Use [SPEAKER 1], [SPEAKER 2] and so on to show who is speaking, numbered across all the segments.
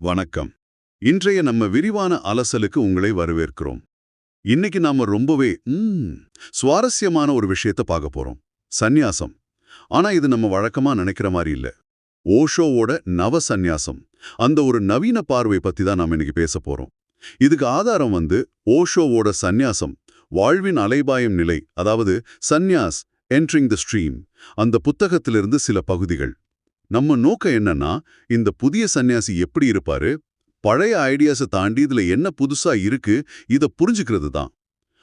[SPEAKER 1] வணக்கம். இன்றைய நம்ம விரிவான அலசலுக்கு உங்களை வரவேற்கிறோம். இன்னைக்கு நாம ரொம்பவே சுவாரஸ்யமான ஒரு விஷயத்த பார்க்க போறோம். சந்நியாசம். ஆனா இது நம்ம வழக்கமா நினைக்கிற மாதிரி இல்ல. ஓஷோவோட நவ சந்நியாசம். அந்த ஒரு நவீன பார்வை பத்தி தான் நாம இன்னைக்கு பேச போறோம். இதுக்கு ஆதாரம் வந்து ஓஷோவோட சந்நியாசம் வாழ்வின் அலைபாயம் நிலை அதாவது சந்நியாஸ் என்ட்ரிங் த ஸ்ட்ரீம் அந்த புத்தகத்திலிருந்து சில பகுதிகள். நம்ம நோக்கம் என்னன்னா இந்த புதிய சன்னியாசி எப்படி இருப்பாரு? பழைய ஐடியாஸை தாண்டி இதுல என்ன புதுசா இருக்கு? இத புரிஞ்சுக்கிறது தான்.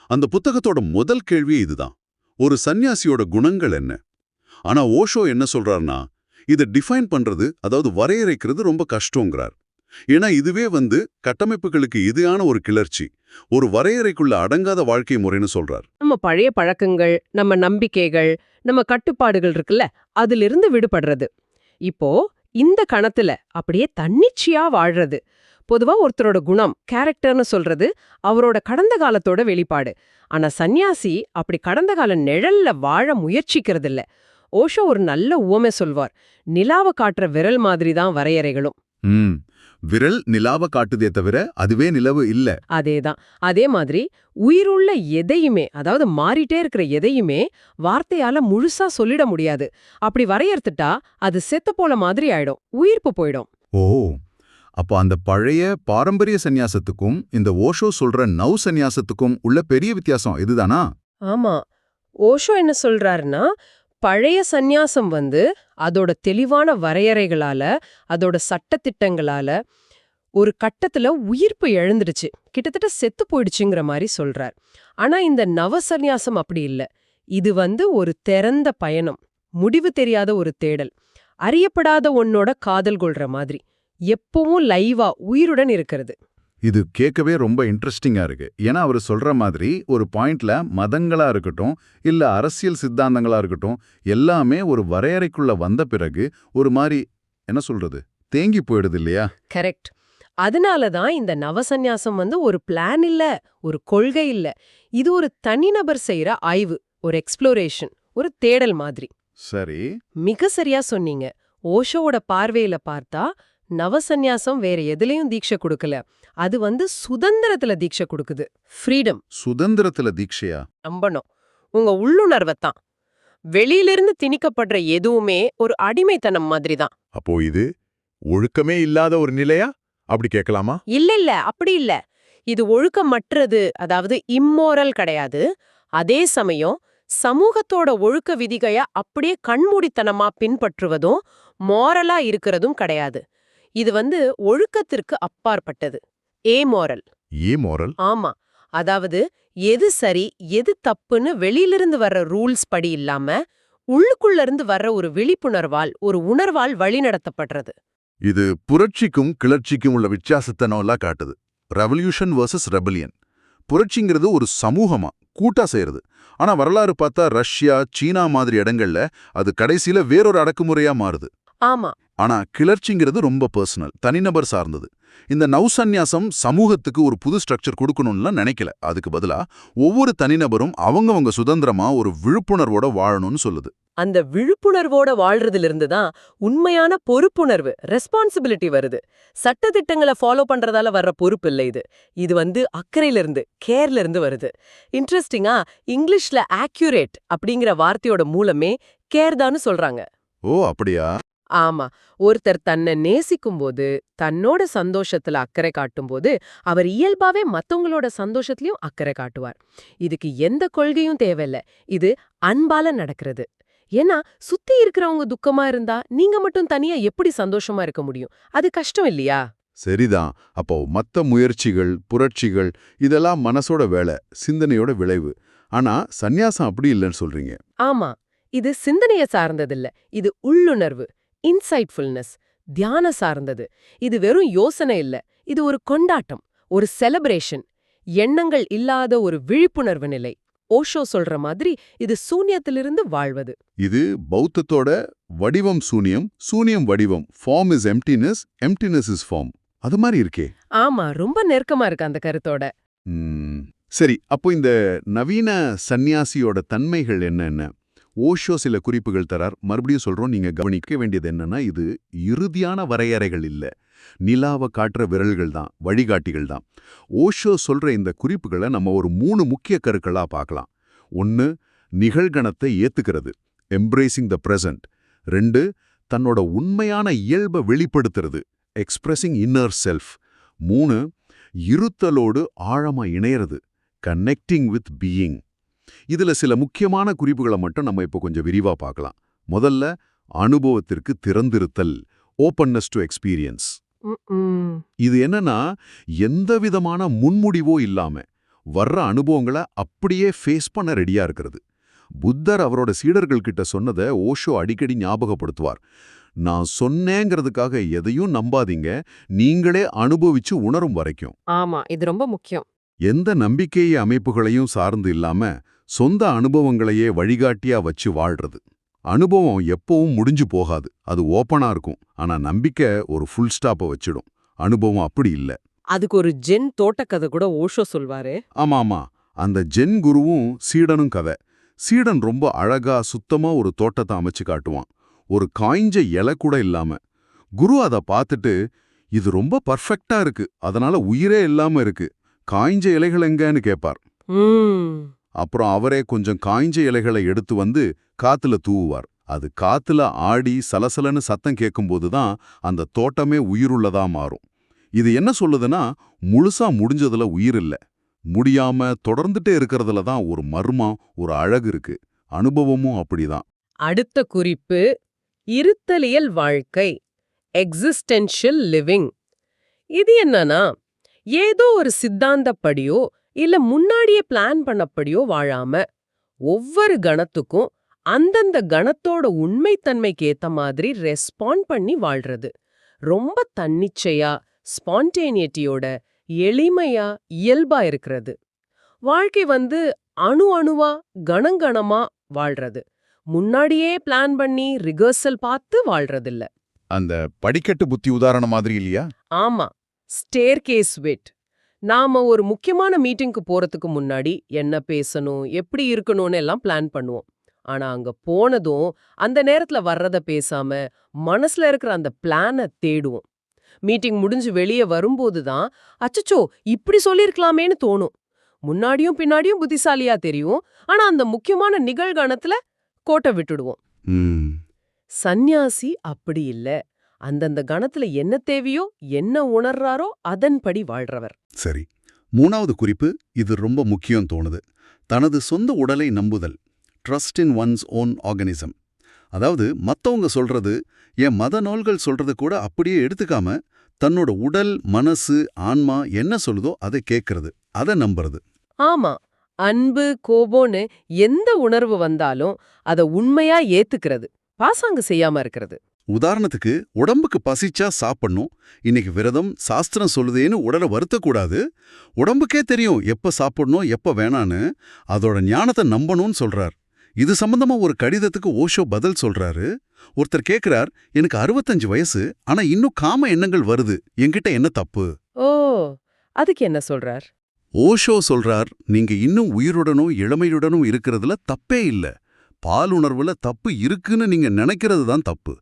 [SPEAKER 1] அந்த புத்தகத்தோட முதல் கேள்வியே இதுதான். ஒரு சன்னியாசியோட குணங்கள் என்ன? ஆனா ஓஷோ என்ன சொல்றாருன்னா இதை டிஃபைன் பண்றது அதாவது வரையறைக்கிறது ரொம்ப கஷ்டங்கிறார் ஏன்னா இதுவே வந்து கட்டமைப்புகளுக்கு இதையான ஒரு கிளர்ச்சி ஒரு வரையறைக்குள்ள அடங்காத வாழ்க்கை முறைன்னு சொல்றார்.
[SPEAKER 2] நம்ம பழைய பழக்கங்கள் நம்ம நம்பிக்கைகள் நம்ம கட்டுப்பாடுகள் இருக்குல்ல அதிலிருந்து விடுபடுறது. இப்போ இந்த கணத்துல அப்படியே தன்னிச்சையா வாழ்றது. பொதுவா ஒருத்தரோட குணம் கேரக்டர்னு சொல்றது அவரோட கடந்த காலத்தோட வெளிப்பாடு. ஆனா சந்நியாசி அப்படி கடந்த கால நிழல்ல வாழ முயற்சிக்கிறது இல்ல ஓஷோ ஒரு நல்ல உவமை சொல்வார் நிலாவ காட்டுற விரல் மாதிரி தான் வரையறைகளும்.
[SPEAKER 3] உம் விரல் நிலாவ காட்டுதே தவிர அதுவே நிலவு இல்ல.
[SPEAKER 2] அதேதான். அதே மாதிரி உயிருள்ள எதையுமே அதாவது மாறிட்டே இருக்கிற எதையுமே வார்த்தையால முழுசா சொல்லிட முடியாது. அப்படி வரையறுத்துட்டா அது செத்து போல மாதிரி ஆயிடும். உயிர்ப்பு போயிடும்.
[SPEAKER 3] ஓ அப்போ அந்த பழைய பாரம்பரிய சந்நியாசத்துக்கும் இந்த ஓஷோ சொல்ற நவ் சந்நியாசத்துக்கும் உள்ள பெரிய வித்தியாசம் இதுதானா?
[SPEAKER 2] ஆமா. ஓஷோ என்ன சொல்றாருன்னா பழைய சந்நியாசம் வந்து அதோட தெளிவான வரையறைகளால அதோட சட்டத்திட்டங்களால ஒரு கட்டத்துல உயிர்ப்பு எழுந்துடுச்சு. கிட்டத்தட்ட செத்து போயிடுச்சுங்கிற மாதிரி சொல்றார். ஆனா இந்த நவ சந்நியாசம் அப்படி இல்ல. இது வந்து ஒரு திறந்த பயணம். முடிவு தெரியாத ஒரு தேடல். அறியப்படாத ஒன்னோட காதல் கொள்ற மாதிரி. எப்பவும் லைவா உயிருடன் இருக்கிறது.
[SPEAKER 3] இது கேட்கவே ரொம்ப இன்ட்ரெஸ்டிங்கா இருக்கு. ஏன்னா அவர் சொல்ற மாதிரி ஒரு பாயிண்ட்ல மதங்களா இருக்கட்டும் இல்ல அரசியல் சித்தாந்தங்களா இருக்கட்டும் எல்லாமே ஒரு வரையறைக்குள்ள வந்த பிறகு ஒரு மாதிரி என்ன சொல்றது தேங்கி போயிடுது இல்லையா?
[SPEAKER 2] கரெக்ட் அதனால தான் இந்த நவசந்நியாசம் வந்து ஒரு பிளான் இல்ல ஒரு கொள்கை இல்ல. இது ஒரு தனிநபர் செய்யற ஆய்வு ஒரு எக்ஸ்ப்ளோரேஷன் ஒரு தேடல் மாதிரி.
[SPEAKER 3] சரி.
[SPEAKER 2] மிக சரியா சொன்னீங்க. ஓஷோவோட பார்வையில பார்த்தா நவசந்நியாசம் வேற எதுலயும் தீட்சை கொடுக்கல. அது வந்து சுதந்திரத்துல தீட்சை கொடுக்குது. ஃப்ரீடம்
[SPEAKER 3] சுதந்திரத்துல தீட்சையா?
[SPEAKER 2] நம்பணும். உங்க உள்ளுணர்வைத்தான். வெளியிலிருந்து திணிக்கப்படுற எதுவுமே ஒரு அடிமைத்தனம் மாதிரி தான்
[SPEAKER 4] அப்போ இது ஒழுக்கமே இல்லாத ஒரு நிலையா? அப்படி கேட்கலாமா?
[SPEAKER 2] இல்ல இல்ல. அப்படி இல்ல. இது ஒழுக்கமற்றது அதாவது இம்மோரல் கிடையாது. அதே சமயம் சமூகத்தோட ஒழுக்க விதிகைய அப்படியே கண்மூடித்தனமா பின்பற்றுவதும் மோரலா இருக்கிறதும் கிடையாது. இது வந்து ஒழுக்கத்திற்கு அப்பாற்பட்டது. ஏ மோரல்
[SPEAKER 4] ஏ மோரல்
[SPEAKER 2] ஆமா. அதாவது எது சரி எது தப்புன்னு வெளியிலிருந்து வர்ற ரூல்ஸ் படி இல்லாம உள்ளுக்குள்ள இருந்து வர்ற ஒரு விழிப்புணர்வால் ஒரு உணர்வால் வழிநடத்தப்படுறது
[SPEAKER 4] இது புரட்சிக்கும் கிளர்ச்சிக்கும் உள்ள வித்தியாசத்தை நல்லா காட்டுது. ரெவல்யூஷன் வர்சஸ் ரெபலியன் புரட்சிங்கிறது ஒரு சமூகமா கூட்டா செய்யறது. ஆனா வரலாறு பார்த்தா ரஷ்யா சீனா மாதிரி இடங்கள்ல அது கடைசியில வேறொரு அடக்குமுறையா மாறுது.
[SPEAKER 2] ஆமா.
[SPEAKER 4] ஆனா கிளர்ச்சிங்கிறது ரொம்ப பர்சனல் தனிநபர் சார்ந்தது. இந்த நௌசந்நியாசம் சமூகத்துக்கு ஒரு புது ஸ்ட்ரக்சர் கொடுக்கணும்லாம் நினைக்கல. அதுக்கு பதிலா ஒவ்வொரு தனிநபரும் அவங்கவங்க சுதந்திரமா ஒரு விழிப்புணர்வோட வாழணும்னு சொல்லுது.
[SPEAKER 2] அந்த விழிப்புணர்வோட வாழ்றதிலிருந்து தான் உண்மையான பொறுப்புணர்வு ரெஸ்பான்சிபிலிட்டி வருது. சட்டதிட்டங்களை ஃபாலோ பண்றதால வர்ற பொறுப்பு இல்லை இது. இது வந்து அக்கறையில இருந்து கேர்ல இருந்து வருது இன்ட்ரெஸ்டிங்கா இங்கிலீஷ்ல ஆக்யூரேட் அப்படிங்கிற வார்த்தையோட மூலமே கேர் தான்னு சொல்றாங்க.
[SPEAKER 4] ஓ அப்படியா?
[SPEAKER 2] ஆமா ஒருத்தர் தன்னை நேசிக்கும்போது தன்னோட சந்தோஷத்துல அக்கறை காட்டும்போது அவர் இயல்பாவே மத்தவங்களோட சந்தோஷத்திலயும் அக்கறை காட்டுவார். இதுக்கு எந்த கொள்கையும் தேவையில்ல. இது அன்பால நடக்கிறது. ஏன்னா சுத்தி இருக்கிறவங்க துக்கமா இருந்தா நீங்க மட்டும் தனியா எப்படி சந்தோஷமா இருக்க முடியும்? அது கஷ்டம் இல்லையா?
[SPEAKER 4] சரிதான். அப்போ மத்த முயற்சிகள் புரட்சிகள் இதெல்லாம் மனசோட வேலை சிந்தனையோட விளைவு. ஆனா சந்நியாசம் அப்படி இல்லைன்னு சொல்றீங்க.
[SPEAKER 2] ஆமா. இது சிந்தனைய சார்ந்ததில்ல. இது உள்ளுணர்வு. இன்சைட்ஃபுல்னஸ் தியான சார்ந்தது. இது வெறும் யோசனை இல்ல. இது ஒரு கொண்டாட்டம் ஒரு செலிப்ரேஷன் எண்ணங்கள் இல்லாத ஒரு விழிப்புணர்வு நிலை. ஓஷோ சொல்ற மாதிரி இது சூன்யத்திலிருந்து வாழ்வது.
[SPEAKER 4] இது பௌத்தத்தோட வடிவம் சூனியம் சூனியம் வடிவம். Form is emptiness emptiness is form அது மாதிரி இருக்கே.
[SPEAKER 2] ஆமா ரொம்ப நெருக்கமா இருக்கு அந்த கருத்தோட.
[SPEAKER 4] சரி. அப்போ இந்த நவீன சந்நியாசியோட தன்மைகள் என்னென்ன ஓஷோ சில குறிப்புகள் தரார். மறுபடியும் சொல்றோம் நீங்க கவனிக்க வேண்டியது என்னன்னா இது இறுதியான வரையறைகள் இல்ல. நிலாவ காட்டுற விரல்கள் தான் வழிகாட்டிகள் தான். ஓஷோ சொல்ற இந்த குறிப்புகளை நம்ம ஒரு மூணு முக்கிய கருக்களா பார்க்கலாம். ஒன்னு நிகழ்கணத்தை ஏற்றுக்கிறது எம்ப்ரேசிங் த பிரசன்ட் ரெண்டு தன்னோட உண்மையான இயல்பை வெளிப்படுத்துறது எக்ஸ்பிரஸிங் இன்னர் செல்ஃப் மூணு இருத்தலோடு ஆழமா இணையறது கனெக்டிங் வித் பீயிங் இதுல சில முக்கியமான குறிப்புகளை மட்டும் நம்ம இப்போ கொஞ்சம் விரிவா பார்க்கலாம் முதல்ல அனுபவத்திற்கு திறந்திருத்தல் ஓப்பன்னஸ் டு எக்ஸ்பீரியன்ஸ். இது என்னன்னா எந்த விதமான முன்முடிவோ இல்லாம வர்ற அனுபவங்களை அப்படியே ஃபேஸ் பண்ண ரெடியா இருக்கிறது. புத்தர் அவரோட சீடர்கள் கிட்ட சொன்னதை ஓஷோ அடிக்கடி ஞாபகப்படுத்துவார். நான் சொன்னேங்கிறதுக்காக எதையும் நம்பாதீங்க. நீங்களே அனுபவிச்சு உணரும் வரைக்கும்.
[SPEAKER 5] ஆமா இது ரொம்ப முக்கியம்.
[SPEAKER 4] எந்த நம்பிக்கை அமைப்புகளையும் சார்ந்து இல்லாம சொந்த அனுபவங்களையே வழிகாட்டியா வச்சு வாழ்றது. அனுபவம் எப்பவும் முடிஞ்சு போகாது. அது ஓப்பனா இருக்கும். ஆனா நம்பிக்கை ஒரு ஃபுல் ஸ்டாப்பை வச்சிடும். அனுபவம் அப்படி இல்ல.
[SPEAKER 5] அதுக்கு ஒரு ஜென் தோட்டக்கதை கூட ஓஷோ சொல்வாரு.
[SPEAKER 4] ஆமா ஆமா அந்த ஜென் குருவும் சீடனும் கதை. சீடன் ரொம்ப அழகா சுத்தமா ஒரு தோட்டத்தை அமைச்சு காட்டுவான். ஒரு காய்ஞ்ச இலை கூட இல்லாம. குரு அதை பார்த்துட்டு இது ரொம்ப பர்ஃபெக்டா இருக்கு. அதனால உயிரே இல்லாம இருக்கு. காய்ஞ்ச இலைகள் எங்கன்னு கேட்பார் அப்புறம் அவரே கொஞ்சம் காய்ஞ்ச இலைகளை எடுத்து வந்து காத்துல தூவுவார். அது காத்துல ஆடி சலசலன்னு சத்தம் கேட்கும்போது தான் அந்த தோட்டமே உயிருள்ளதா மாறும். இது என்ன சொல்லுதுன்னா முழுசா முடிஞ்சதுல உயிர் இல்ல. முடியாம தொடர்ந்துட்டே இருக்கிறதுல தான் ஒரு மர்மம் ஒரு அழகு இருக்கு. அனுபவமும் அப்படிதான்.
[SPEAKER 2] அடுத்த குறிப்பு இருத்தலியல் வாழ்க்கை எக்ஸிஸ்டென்ஷியல் லிவிங் இது என்னன்னா ஏதோ ஒரு சித்தாந்தப்படியோ இல்ல முன்னாடியே பிளான் பண்ணப்படியோ வாழாம ஒவ்வொரு கணத்துக்கும் அந்தந்த கணத்தோட உண்மைத்தன்மைக்கு ஏத்த மாதிரி ரெஸ்பாண்ட் பண்ணி வாழ்றது. ரொம்ப தன்னிச்சையா ஸ்பான்டேனியட்டியோட எளிமையா இயல்பா இருக்கிறது. வாழ்க்கை வந்து அணு அணுவா கணங்கணமா வாழ்றது. முன்னாடியே பிளான் பண்ணி ரிகர்சல் பார்த்து வாழ்றதில்ல.
[SPEAKER 3] அந்த படிக்கட்டு புத்தி உதாரணம் மாதிரி இல்லையா?
[SPEAKER 2] ஆமா. ஸ்டேர் கேஸ் விட் நாம ஒரு முக்கியமான மீட்டிங்க்கு போறதுக்கு முன்னாடி என்ன பேசணும் எப்படி இருக்கணும்னு எல்லாம் பிளான் பண்ணுவோம். ஆனா அங்க போனதும் அந்த நேரத்துல வர்றத பேசாம மனசுல இருக்கிற அந்த பிளானை தேடுவோம். மீட்டிங் முடிஞ்சு வெளியே வரும்போது தான் அச்சச்சோ இப்படி சொல்லிருக்கலாமேன்னு தோணும். முன்னாடியும் பின்னாடியும் புத்திசாலியா தெரியும். ஆனா அந்த முக்கியமான நிகழ்காணத்துல கோட்டை விட்டுடுவோம். சந்நியாசி அப்படி இல்ல. அந்தந்த கணத்துல என்ன தேவையோ என்ன உணர்றாரோ அதன்படி வாழ்றவர்.
[SPEAKER 1] சரி மூணாவது குறிப்பு இது ரொம்ப முக்கியம் தோணுது. தனது சொந்த உடலை நம்புதல் trust in one's own organism அதாவது மத்தவங்க சொல்றது என் மத நூல்கள் சொல்றது கூட அப்படியே எடுத்துக்காம தன்னோட உடல் மனசு ஆன்மா என்ன சொல்லுதோ அதை கேட்கறது அதை நம்புறது.
[SPEAKER 2] ஆமா அன்பு கோபம்னு எந்த உணர்வு வந்தாலும் அத உண்மையா ஏத்துக்கிறது பாசாங்கு செய்யாம இருக்கிறது.
[SPEAKER 1] உதாரணத்துக்கு உடம்புக்கு பசிச்சா சாப்பிடணும் இன்னைக்கு விரதம் சாஸ்திரம் சொல்லுதேன்னு உடலை வருத்தக்கூடாது உடம்புக்கே தெரியும் எப்ப சாப்பிடணும் எப்ப வேணான்னு அதோட ஞானத்தை நம்பணும்னு சொல்றார். இது சம்பந்தமா ஒரு கடிதத்துக்கு ஓஷோ பதில் சொல்றாரு. ஒருத்தர் கேக்குறார் எனக்கு அறுபத்தஞ்சு வயசு ஆனா இன்னும் காம எண்ணங்கள் வருது என்கிட்ட என்ன தப்பு?
[SPEAKER 2] ஓ அதுக்கு என்ன சொல்றார்?
[SPEAKER 1] ஓஷோ சொல்றார் நீங்க இன்னும் உயிருடனும் இளமையுடனும் இருக்கிறதுல தப்பே இல்ல. பாலுணர்வுல தப்பு இருக்குன்னு நீங்க நினைக்கிறது தான் தப்பு.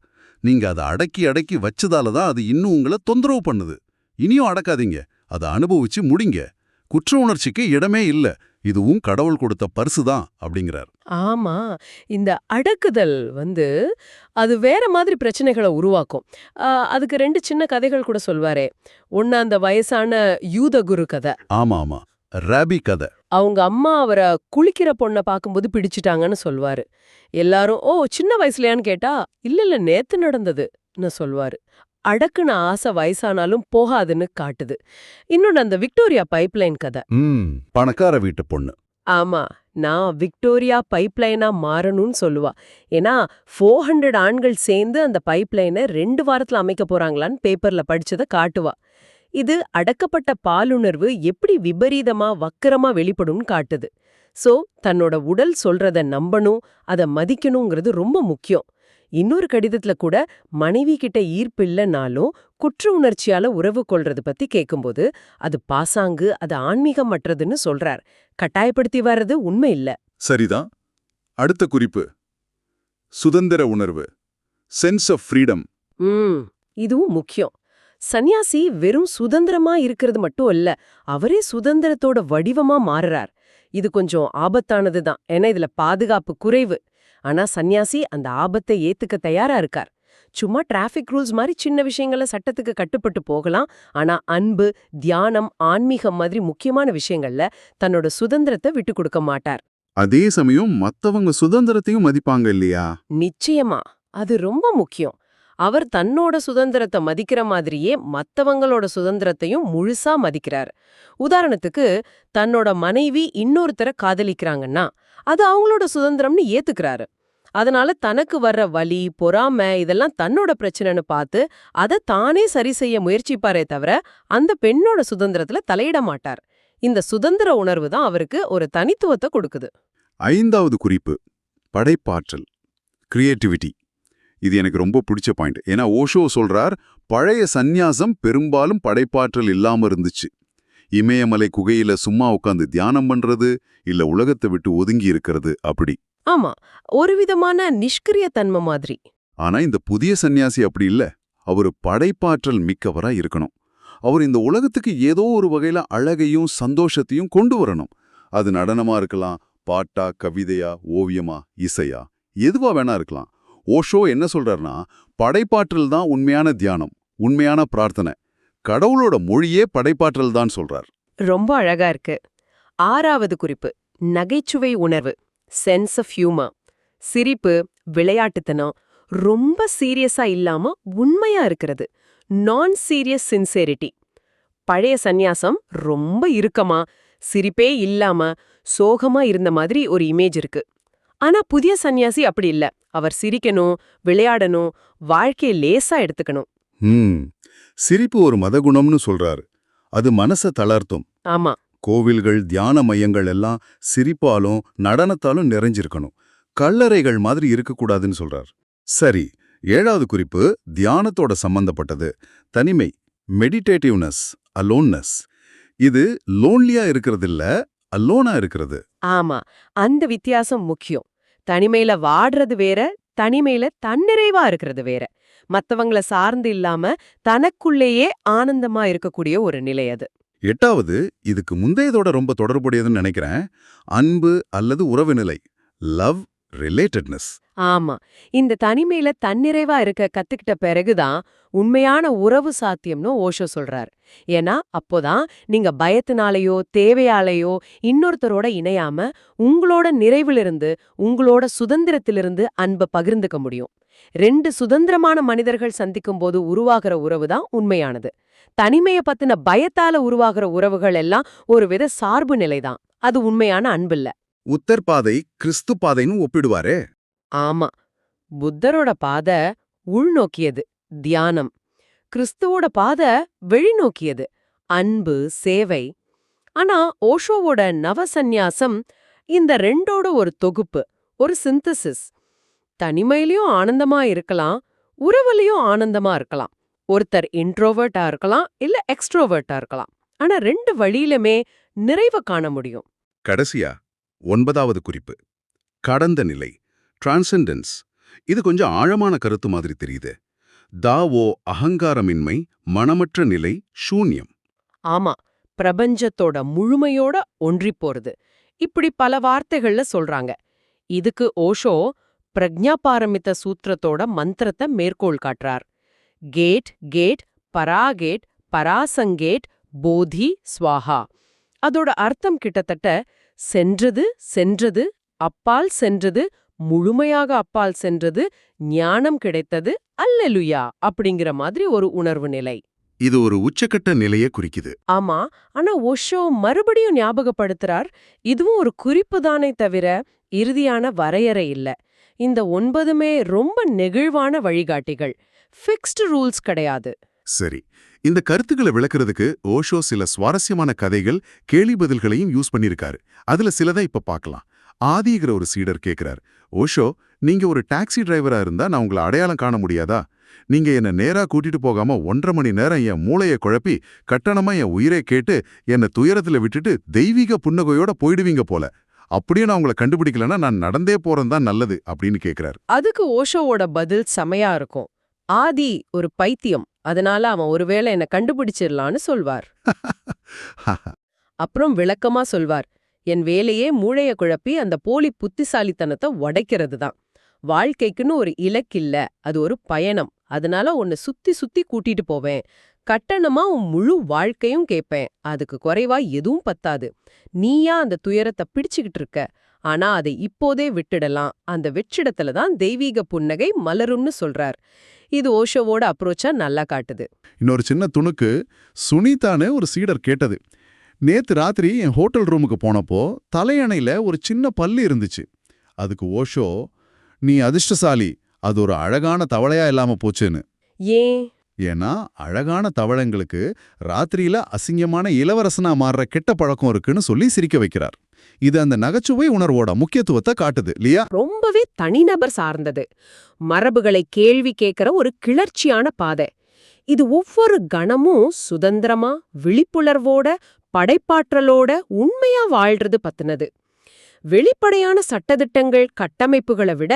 [SPEAKER 1] நீங்க அதை அடக்கி அடக்கி வச்சதால தான் அது இன்னும் உங்களை தொந்தரவு பண்ணுது. இனியும் அடக்காதீங்க. அதை அனுபவிச்சு முடிங்க. குற்ற உணர்ச்சிக்கு இடமே இல்ல. இதுவும் கடவுள் கொடுத்த பரிசு தான் அப்படிங்கிறார்.
[SPEAKER 2] ஆமா. இந்த அடக்குதல் வந்து அது வேற மாதிரி பிரச்சனைகளை உருவாக்கும். அதுக்கு ரெண்டு சின்ன கதைகள் கூட சொல்வாரே. ஒன்னு அந்த வயசான யூத குரு கதை.
[SPEAKER 1] ஆமா ஆமா ராபி கதை.
[SPEAKER 2] அவங்க அம்மா அவரை குளிக்கிற பொண்ணை பார்க்கும்போது பிடிச்சிட்டாங்கன்னு சொல்வாரு. எல்லாரும் ஓ சின்ன வயசுலயான்னு கேட்டா இல்ல இல்ல நேத்து நடந்ததுன்னு சொல்வாரு. அடக்குன ஆசை வயசானாலும் போகாதுன்னு காட்டுது. இன்னொன்னு அந்த விக்டோரியா பைப்லைன் கதை.
[SPEAKER 1] பணக்கார வீட்டு பொண்ணு.
[SPEAKER 2] ஆமா நான் விக்டோரியா பைப்லைனா மாறணும்னு சொல்லுவா. ஏன்னா ஃபோர் ஹண்ட்ரட் ஆண்கள் சேர்ந்து அந்த பைப்லைனை ரெண்டு வாரத்துல அமைக்க போறாங்களான்னு பேப்பர்ல படிச்சத காட்டுவா. இது அடக்கப்பட்ட பாலுணர்வு எப்படி விபரீதமா வக்கரமா வெளிப்படும்னு காட்டுது. சோ தன்னோட உடல் சொல்றத நம்பணும் அத மதிக்கணுங்கிறது ரொம்ப முக்கியம். இன்னொரு கடிதத்துல கூட மனைவி கிட்ட ஈர்ப்பு இல்லைனாலும் குற்ற உணர்ச்சியால உறவு கொள்றது பத்தி கேட்கும்போது அது பாசாங்கு அது ஆன்மீகமற்றதுன்னு சொல்றார். கட்டாயப்படுத்தி வர்றது உண்மை இல்ல.
[SPEAKER 3] சரிதான். அடுத்த குறிப்பு.
[SPEAKER 4] சுதந்திர உணர்வு. சென்ஸ் ஆஃப் ஃப்ரீடம்
[SPEAKER 2] இதுவும் முக்கியம். சன்னியாசி வெறும் சுதந்திரமா இருக்கிறது மட்டும் இல்ல அவரே சுதந்திரத்தோட வடிவமா மாறுறார். இது கொஞ்சம் ஆபத்தானது தான் ஏன்னா இதுல பாதுகாப்பு குறைவு. ஆனா சன்னியாசி அந்த ஆபத்தை ஏத்துக்க தயாரா இருக்கார். சும்மா டிராஃபிக் ரூல்ஸ் மாதிரி சின்ன விஷயங்கள சட்டத்துக்கு கட்டுப்பட்டு போகலாம் ஆனா அன்பு தியானம் ஆன்மீகம் மாதிரி முக்கியமான விஷயங்கள்ல தன்னோட சுதந்திரத்தை விட்டு கொடுக்க மாட்டார்.
[SPEAKER 4] அதே சமயம் மத்தவங்க சுதந்திரத்தையும் மதிப்பாங்க இல்லையா?
[SPEAKER 2] நிச்சயமா அது ரொம்ப முக்கியம். அவர் தன்னோட சுதந்திரத்தை மதிக்கிற மாதிரியே மத்தவங்களோட சுதந்திரத்தையும் முழுசா மதிக்கிறார். உதாரணத்துக்கு தன்னோட மனைவி இன்னொருத்தரை காதலிக்கிறாங்கன்னா அது அவங்களோட சுதந்திரம்னு ஏத்துக்கிறாரு. அதனால தனக்கு வர்ற வலி பொறாமை இதெல்லாம் தன்னோட பிரச்சனைன்னு பார்த்து அதை தானே சரி செய்ய முயற்சிப்பாரே தவிர அந்த பெண்ணோட சுதந்திரத்துல தலையிட மாட்டார். இந்த சுதந்திர உணர்வு தான் அவருக்கு ஒரு தனித்துவத்தை கொடுக்குது.
[SPEAKER 4] ஐந்தாவது குறிப்பு படைப்பாற்றல் கிரியேட்டிவிட்டி இது எனக்கு ரொம்ப பிடிச்ச பாயிண்ட் ஏன்னா ஓஷோ சொல்றார் பழைய சந்நியாசம் பெரும்பாலும் படைப்பாற்றல் இல்லாம இருந்துச்சு. இமயமலை குகையில சும்மா உட்காந்து தியானம் பண்றது இல்ல உலகத்தை விட்டு ஒதுங்கி இருக்கிறது அப்படி.
[SPEAKER 2] ஆமா ஒரு விதமான நிஷ்கிரிய தன்மை மாதிரி.
[SPEAKER 4] ஆனா இந்த புதிய சந்நியாசி அப்படி இல்ல. அவரு படைப்பாற்றல் மிக்கவரா இருக்கணும். அவர் இந்த உலகத்துக்கு ஏதோ ஒரு வகையில அழகையும் சந்தோஷத்தையும் கொண்டு வரணும். அது நடனமா இருக்கலாம் பாட்டா கவிதையா ஓவியமா இசையா எதுவா வேணா இருக்கலாம். ஓஷோ என்ன சொல்றாருன்னா படைப்பாற்றல் தான் உண்மையான தியானம் உண்மையான பிரார்த்தனை. கடவுளோட மொழியே படைப்பாற்றல் தான் சொல்றார்.
[SPEAKER 2] ரொம்ப அழகா இருக்கு. ஆறாவது குறிப்பு நகைச்சுவை உணர்வு சென்ஸ் ஆஃப் ஹியூமர் சிரிப்பு விளையாட்டுத்தனம் ரொம்ப சீரியஸா இல்லாம உண்மையா இருக்கிறது. நான் சீரியஸ் சின்சேரிட்டி பழைய சந்நியாசம் ரொம்ப இறுக்கமா சிரிப்பே இல்லாம சோகமா இருந்த மாதிரி ஒரு இமேஜ் இருக்கு. ஆனா புதிய சந்நியாசி அப்படி இல்ல. அவர் சிரிக்கணும் விளையாடணும் வாழ்க்கையை லேசா எடுத்துக்கணும்.
[SPEAKER 4] சிரிப்பு ஒரு மதகுணம்னு சொல்றாரு. அது மனச தளர்த்தும்.
[SPEAKER 2] ஆமா.
[SPEAKER 4] கோவில்கள் தியான மையங்கள் எல்லாம் சிரிப்பாலும் நடனத்தாலும் நிறைஞ்சிருக்கணும். கல்லறைகள் மாதிரி இருக்கக்கூடாதுன்னு சொல்றார். சரி ஏழாவது குறிப்பு தியானத்தோட சம்பந்தப்பட்டது. தனிமை மெடிடேட்டிவ்னஸ் அலோன்னஸ். இது லோன்லியா இருக்கிறது இல்ல அல்லோனா இருக்கிறது.
[SPEAKER 2] ஆமா. அந்த வித்தியாசம் முக்கியம். தனிமையில வாடுறது வேற தனிமையில தன்னிறைவா இருக்கிறது வேற. மத்தவங்கள சார்ந்து இல்லாம தனக்குள்ளேயே ஆனந்தமா இருக்கக்கூடிய ஒரு நிலை அது.
[SPEAKER 4] எட்டாவது இதுக்கு முந்தையதோட ரொம்ப தொடர்புடையதுன்னு நினைக்கிறேன். அன்பு அல்லது உறவு நிலை. லவ் ரிலேட்டட்னஸ்
[SPEAKER 2] ஆமா. இந்த தனிமையில தன்னிறைவா இருக்க கத்துக்கிட்ட பிறகுதான் உண்மையான உறவு சாத்தியம்னு ஓஷோ சொல்றார். ஏன்னா அப்போதான் நீங்க பயத்தினாலேயோ தேவையாலேயோ இன்னொருத்தரோட இணையாம உங்களோட நிறைவிலிருந்து உங்களோட சுதந்திரத்திலிருந்து அன்பை பகிர்ந்துக்க முடியும். ரெண்டு சுதந்திரமான மனிதர்கள் சந்திக்கும் போது உருவாகிற உறவு தான் உண்மையானது. தனிமைய பத்தின பயத்தால உருவாகிற உறவுகள் எல்லாம் ஒரு வித சார்பு நிலைதான். அது உண்மையான அன்பில்லை
[SPEAKER 4] உத்தர் பாதை கிறிஸ்து பாதைன்னு ஒப்பிடுவாரே?
[SPEAKER 2] ஆமா. புத்தரோட பாத உள்நோக்கியது தியானம். கிறிஸ்துவோட பாத வெளிநோக்கியது அன்பு சேவை. ஆனா ஓஷோவோட நவசந்நியாசம் இந்த ரெண்டோட ஒரு தொகுப்பு ஒரு சிந்தசிஸ். தனிமையிலயும் ஆனந்தமா இருக்கலாம் உறவுலயும் ஆனந்தமா இருக்கலாம். ஒருத்தர் இன்ட்ரோவர்ட்டா இருக்கலாம் இல்ல எக்ஸ்ட்ரோவர்ட்டா இருக்கலாம். ஆனா ரெண்டு வழியிலுமே நிறைவை காண முடியும்.
[SPEAKER 4] கடைசியா? ஒன்பதாவது குறிப்பு. கடந்த நிலை. டிரான்செண்டன்ஸ் இது கொஞ்சம் ஆழமான கருத்து மாதிரி தெரியுது. தாவோ அகங்காரமின்மை மனமற்ற நிலை சூன்யம்.
[SPEAKER 2] ஆமா. பிரபஞ்சத்தோட முழுமையோட ஒன்றிப் போறது. இப்படி பல வார்த்தைகள்ல சொல்றாங்க. இதுக்கு ஓஷோ பிரக்ஞாபாரமித்த சூத்திரத்தோட மந்திரத்தை மேற்கோள் காட்டுறார். கேட் கேட் பராகேட் பராசங்கேட் போதி ஸ்வாஹா. அதோட அர்த்தம் கிட்டத்தட்ட சென்றது சென்றது அப்பால் சென்றது முழுமையாக அப்பால் சென்றது ஞானம் கிடைத்தது அல்லெலுயா அப்படிங்கிற மாதிரி ஒரு உணர்வு நிலை.
[SPEAKER 4] இது ஒரு உச்சக்கட்ட நிலையை குறிக்குது.
[SPEAKER 2] ஆமா ஆனா ஓஷோ மறுபடியும் ஞாபகப்படுத்துறார் இதுவும் ஒரு குறிப்பு தானே தவிர இறுதியான வரையறை இல்ல. இந்த ஒன்பதுமே ரொம்ப நெகிழ்வான வழிகாட்டிகள். ஃபிக்ஸ்டு ரூல்ஸ் கிடையாது.
[SPEAKER 4] சரி இந்த கருத்துக்களை விளக்குறதுக்கு ஓஷோ சில சுவாரஸ்யமான கதைகள் கேலி பதில்களையும் யூஸ் பண்ணிருக்காரு அதுல சிலதை இப்ப பார்க்கலாம். ஆதிங்கிற ஒரு சீடர் கேக்குறார் ஓஷோ நீங்க ஒரு டாக்ஸி டிரைவரா இருந்தா நான் உங்களை அடையாளம் காண முடியாதா? நீங்க என்ன நேரா கூட்டிட்டு போகாம ஒன்றரை மணி நேரம் என் மூளைய குழப்பி கட்டணமா என் உயிரை கேட்டு என்ன துயரத்துல விட்டுட்டு தெய்வீக புன்னகையோட போயிடுவீங்க போல. அப்படியே நான் உங்களை கண்டுபிடிக்கலன்னா நான் நடந்தே போறது தான் நல்லது அப்படின்னு கேக்குறாரு.
[SPEAKER 2] அதுக்கு ஓஷோவோட பதில் செமையா இருக்கும். ஆதி ஒரு பைத்தியம். அதனால அவன் ஒருவேளை என்ன கண்டுபிடிச்சிடலான்னு சொல்வார். அப்புறம் விளக்கமா சொல்வார் என் வேலையே மூளைய குழப்பி அந்த போலி புத்திசாலித்தனத்தை உடைக்கிறது தான் வாழ்க்கைக்குன்னு ஒரு இலக்கில்ல அது ஒரு பயணம். அதனால உன்னை சுத்தி சுத்தி கூட்டிட்டு போவேன். கட்டணமா உன் முழு வாழ்க்கையும் கேட்பேன் அதுக்கு குறைவா எதுவும் பத்தாது. நீயா அந்த துயரத்தை பிடிச்சுக்கிட்டு இருக்க. ஆனா அதை இப்போதே விட்டுடலாம். அந்த வெற்றிடத்துல தான் தெய்வீக புன்னகை மலரும்னு சொல்றார். இது ஓஷோவோட அப்ரோச்சா நல்லா காட்டுது.
[SPEAKER 4] இன்னொரு சின்ன துணுக்கு சுனிதான்னு ஒரு சீடர் கேட்டது. நேத்து ராத்திரி என் ஹோட்டல் ரூமுக்கு போனப்போ தலையணையில ஒரு சின்ன பல்லு இருந்துச்சு. அதுக்கு ஓஷோ நீ அதிர்ஷ்டசாலி அது ஒரு அழகான தவளையா இல்லாம போச்சுன்னு.
[SPEAKER 2] ஏன்?
[SPEAKER 4] ஏன்னா அழகான தவளைங்களுக்கு ராத்திரியில அசிங்கமான இளவரசனா மாறுற கெட்ட பழக்கம் இருக்குன்னு சொல்லி சிரிக்க வைக்கிறார். இது அந்த நகைச்சுவை உணர்வோட முக்கியத்துவத்தை காட்டுது இல்லையா?
[SPEAKER 2] ரொம்பவே தனிநபர் சார்ந்தது. மரபுகளை கேள்வி கேட்கிற ஒரு கிளர்ச்சியான பாதை. இது ஒவ்வொரு கணமும் சுதந்திரமா விழிப்புணர்வோட படைப்பாற்றலோட உண்மையா வாழ்றது பத்தினது. வெளிப்படையான சட்டதிட்டங்கள் கட்டமைப்புகளை விட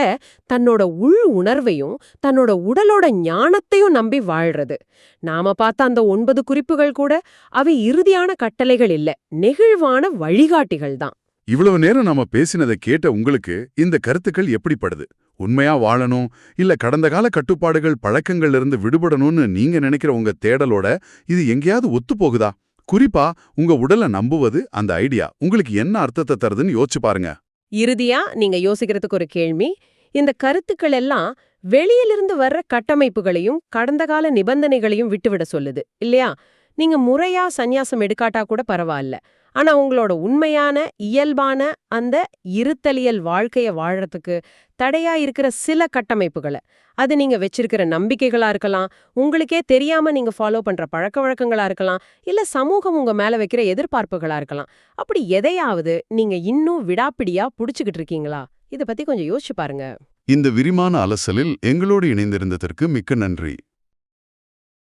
[SPEAKER 2] தன்னோட உள் உணர்வையும் தன்னோட உடலோட ஞானத்தையும் நம்பி வாழ்றது. நாம பார்த்த அந்த ஒன்பது குறிப்புகள் கூட அவை இறுதியான கட்டளைகள் இல்ல நெகிழ்வான வழிகாட்டிகள் தான்.
[SPEAKER 4] இவ்வளவு நேரம் நாம பேசினதை கேட்ட உங்களுக்கு இந்த கருத்துக்கள் எப்படிப்படுது? உண்மையா வாழணும் இல்ல கடந்த கால கட்டுப்பாடுகள் பழக்கங்கள்ல இருந்து விடுபடணும்னு நீங்க நினைக்கிற உங்க தேடலோட இது எங்கேயாவது ஒத்து போகுதா குறிப்பா உங்க உடலை நம்புவது அந்த ஐடியா. உங்களுக்கு என்ன அர்த்தத்தை தருதுன்னு யோசிச்சு பாருங்க.
[SPEAKER 2] இறுதியா நீங்க யோசிக்கிறதுக்கு ஒரு கேள்வி. இந்த கருத்துக்கள் எல்லாம் வெளியிலிருந்து வர்ற கட்டமைப்புகளையும் கடந்த கால நிபந்தனைகளையும் விட்டுவிட சொல்லுது இல்லையா? நீங்க முறையா சந்நியாசம் எடுக்காட்டா கூட பரவாயில்ல. ஆனா உங்களோட உண்மையான இயல்பான அந்த இருத்தலியல் வாழ்க்கைய வாழறதுக்கு தடையா இருக்கிற சில கட்டமைப்புகளை அது நீங்க வச்சிருக்கிற நம்பிக்கைகளா இருக்கலாம் உங்களுக்கே தெரியாம நீங்க ஃபாலோ பண்ற பழக்க வழக்கங்களா இருக்கலாம் இல்ல சமூகம் உங்க மேல வைக்கிற எதிர்பார்ப்புகளா இருக்கலாம். அப்படி எதையாவது நீங்க இன்னும் விடாப்பிடியா புடிச்சுக்கிட்டு இருக்கீங்களா? இத பத்தி கொஞ்சம் யோசிச்சு பாருங்க.
[SPEAKER 4] இந்த விரிமான அலசலில் எங்களோடு இணைந்திருந்ததற்கு மிக்க நன்றி.